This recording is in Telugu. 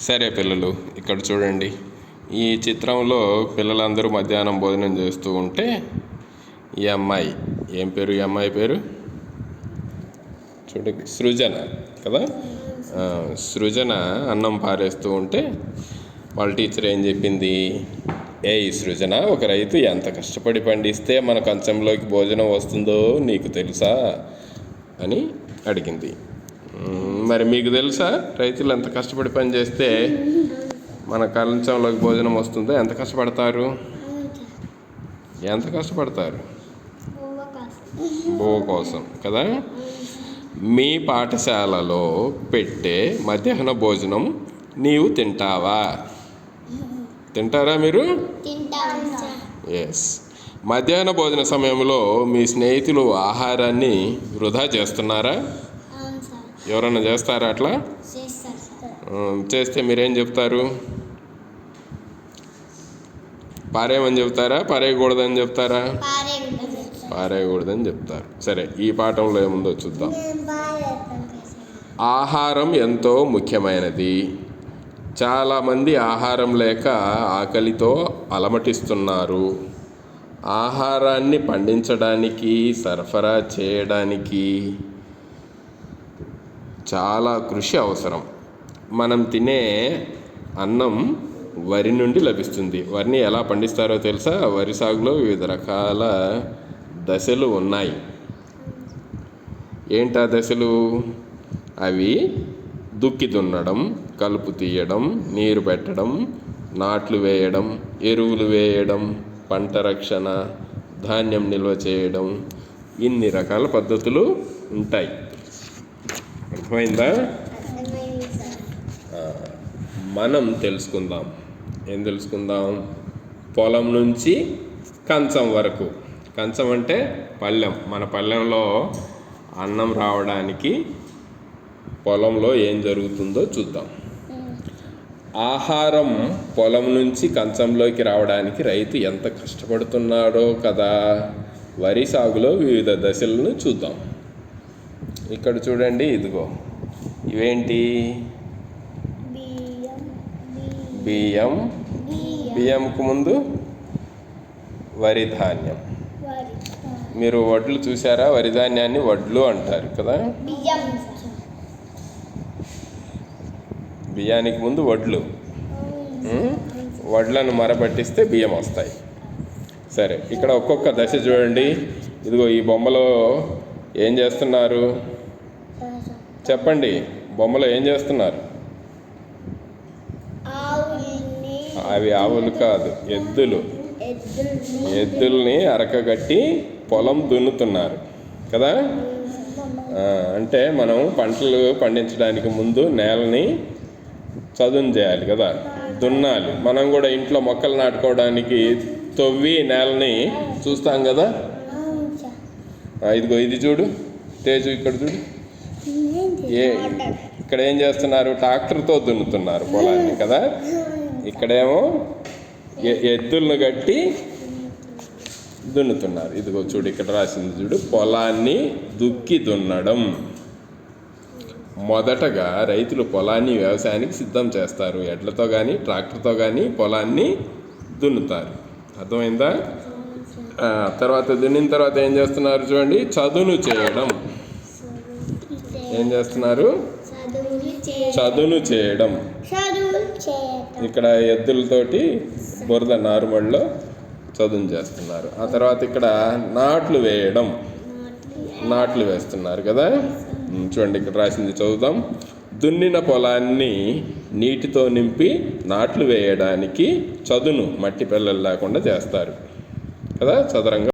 సరే పిల్లలు ఇక్కడ చూడండి. ఈ చిత్రంలో పిల్లలందరూ మధ్యాహ్నం భోజనం చేస్తూ ఉంటే ఈ అమ్మాయి ఏం పేరు ఈ అమ్మాయి పేరు? చూడ సృజన కదా? సృజన అన్నం పారేస్తూ ఉంటే వాళ్ళ టీచర్ ఏం చెప్పింది? ఏ ఈ సృజన ఒక రైతు ఎంత కష్టపడి పండిస్తే మన కంచంలోకి భోజనం వస్తుందో నీకు తెలుసా? అని అడిగింది. మరి మీకు తెలుసా? రైతులు ఎంత కష్టపడి పని చేస్తే మన కలంచంలోకి భోజనం వస్తుందో ఎంత కష్టపడతారు? ఎంత కష్టపడతారు? బువ్వ కోసం కదా? మీ పాఠశాలలో పెట్టే మధ్యాహ్న భోజనం నీవు తింటావా? తింటారా మీరు? ఎస్ మధ్యాహ్న భోజన సమయంలో మీ స్నేహితులు ఆహారాన్ని వృధా చేస్తున్నారా? ఎవరన్నా చేస్తారా అట్లా? చేస్తే మీరేం చెప్తారు? పారేయమని చెప్తారా? పారేయకూడదని చెప్తారా? పారేయకూడదని చెప్తారు. సరే ఈ పాఠంలో ఏముందో చూద్దాం. ఆహారం ఎంతో ముఖ్యమైనది. చాలామంది ఆహారం లేక ఆకలితో అలమటిస్తున్నారు. ఆహారాన్ని పండించడానికి సరఫరా చేయడానికి చాలా కృషి అవసరం. మనం తినే అన్నం వరి నుండి లభిస్తుంది. వరిని ఎలా పండిస్తారో తెలుసా? వరి సాగులో వివిధ రకాల దశలు ఉన్నాయి. ఏంటా దశలు? అవి దుక్కి దున్నడం కలుపు తీయడం నీరు పెట్టడం నాట్లు వేయడం ఎరువులు వేయడం పంట రక్షణ ధాన్యం నిల్వ చేయడం ఇన్ని రకాల పద్ధతులు ఉంటాయి. అర్థమైందా? మనం తెలుసుకుందాం. ఏం తెలుసుకుందాం? పొలం నుంచి కంచం వరకు. కంచం అంటే పళ్ళెం. మన పళ్ళెంలో అన్నం రావడానికి పొలంలో ఏం జరుగుతుందో చూద్దాం. ఆహారం పొలం నుంచి కంచంలోకి రావడానికి రైతు ఎంత కష్టపడుతున్నాడో కదా? వరి సాగులో వివిధ దశలను చూద్దాం. ఇక్కడ చూడండి ఇదిగో. ఇవేంటి? బియ్యం బియ్యం. బియ్యం. బియ్యంకు ముందు వరి ధాన్యం. మీరు వడ్లు చూసారా వరి ధాన్యాన్ని వడ్లు అంటారు కదా? బియ్యానికి ముందు వడ్లు? వడ్లను మరపట్టిస్తే బియ్యం వస్తాయి. సరే ఇక్కడ ఒక్కొక్క దశ చూడండి. ఇదిగో ఈ బొమ్మలో ఏం చేస్తున్నారు? చెప్పండి బొమ్మలో ఏం చేస్తున్నారు? అవి ఆవులు కాదు ఎద్దులు. ఎద్దుల్ని అరకగట్టి పొలం దున్నుతున్నారు కదా? అంటే మనం పంటలు పండించడానికి ముందు నేలని చదును చేయాలి కదా? దున్నాలి. మనం కూడా ఇంట్లో మొక్కలు నాటుకోవడానికి తవ్వి నేలని చూస్తాం కదా? ఇదిగో ఇది చూడు తేజు ఇక్కడ చూడు. ఏ ఇక్కడ ఏం చేస్తున్నారు? ట్రాక్టర్తో దున్నుతున్నారు పొలాన్ని కదా? ఇక్కడేమో ఎ- ఎద్దులను కట్టి దున్నుతున్నారు. ఇదిగో చూడు ఇక్కడ రాసింది చూడు పొలాన్ని దుక్కి దున్నడం. మొదటగా రైతులు పొలాన్ని వ్యవసాయానికి సిద్ధం చేస్తారు. ఎడ్లతో కానీ ట్రాక్టర్తో కానీ పొలాన్ని దున్నుతారు. అర్థమైందా? తర్వాత దున్నిన తర్వాత ఏం చేస్తున్నారు చూడండి? చదును చేయడం. ఏం చేస్తున్నారు? చదువులు చదును చేయడం. ఇక్కడ ఎద్దులతోటి బురద నారుమడిలో చదును చేస్తున్నారు. ఆ తర్వాత ఇక్కడ నాట్లు వేయడం. నాట్లు వేస్తున్నారు కదా? చూడండి ఇక్కడ రాసింది చదువుదాం. దున్నిన పొలాన్ని నీటితో నింపి నాట్లు వేయడానికి చదును మట్టి పిల్లలు లేకుండా చేస్తారు. కదా? చదరంగా.